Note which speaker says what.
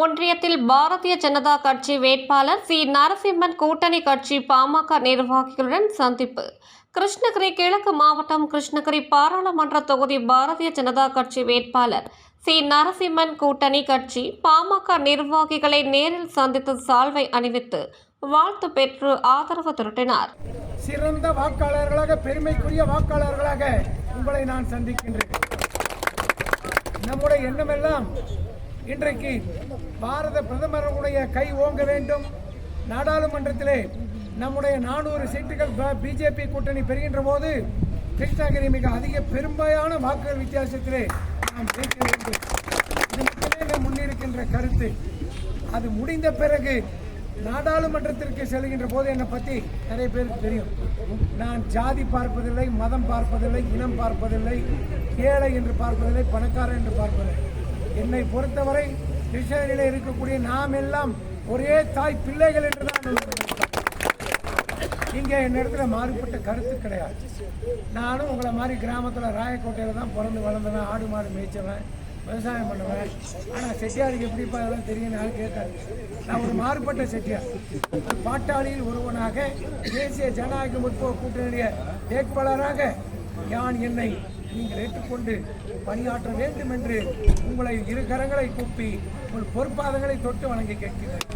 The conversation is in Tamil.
Speaker 1: ஒன்றியத்தில் பாரதிய ஜனதா கட்சி வேட்பாளர் சி. நரசிம்மன் கூட்டணி கட்சி பாமக நிர்வாகிகளுடன் சந்திப்பு. கிருஷ்ணகிரி கிழக்கு மாவட்டம் கிருஷ்ணகிரி பாராளுமன்ற தொகுதி பாரதிய ஜனதா கட்சி வேட்பாளர் சி. நரசிம்மன் கூட்டணி கட்சி பாமக நிர்வாகிகளை நேரில் சந்தித்து சால்வை அணிவித்து வாழ்த்து பெற்று ஆதரவு திரட்டினார்.
Speaker 2: சிறந்த வாக்காளர்களாக பெருமைக்குரிய வாக்காளர்களாக உங்களை நான் சந்திக்கின்றேன். நம்முடைய எண்ணமெல்லாம் இன்றைக்கு பாரத பிரதமருடைய கை ஓங்க வேண்டும். நாடாளுமன்றத்திலே நம்முடைய நானூறு சீட்டுகள் பிஜேபி கூட்டணி பெறுகின்ற போது கிருஷ்ணகிரி மிக அதிக பெரும்பாலான வாக்குகள் வித்தியாசத்திலே நாம் ஜெயிக்க வேண்டும். இது மட்டுமே முன்னிருக்கின்ற கருத்து. அது முடிந்த பிறகு நாடாளுமன்றத்திற்கு செல்கின்ற போது என்னை பற்றி நிறைய பேருக்கு தெரியும். நான் ஜாதி பார்ப்பதில்லை மதம் பார்ப்பதில்லை இனம் பார்ப்பதில்லை ஏழை என்று பார்ப்பதில்லை பணக்காரன் என்று பார்ப்பதில்லை. என்னை பொறுத்தவரை கிருஷ்ணகிரியில் இருக்கக்கூடிய நாம் எல்லாம் ஒரே தாய் பிள்ளைகள் என்று தான் இங்கே என்னிடத்துல மாறுபட்ட கருத்து கிடையாது. நானும் உங்களை மாதிரி கிராமத்தில் ராயக்கோட்டையில் தான் பிறந்து வளர்ந்தவன் ஆடு மாடு மேய்ச்சவன் விவசாயம் பண்ணுவேன். ஆனால் செட்டியாருக்கு எப்படிப்பா அதெல்லாம் தெரியும் யாரும் கேட்காது நான் ஒரு மாறுபட்ட செட்டியார். பாட்டாளியில் ஒருவனாக தேசிய ஜனநாயக முற்போக்கு கூட்டணியுடைய வேட்பாளராக யான் என்னை நீங்கள் ஏற்றுக்கொண்டு பணியாற்ற வேண்டும் என்று உங்களை இரு கரங்களை கூப்பி உங்கள் பொறுப்பாதங்களை தொட்டு வணங்கி கேட்கிறேன்.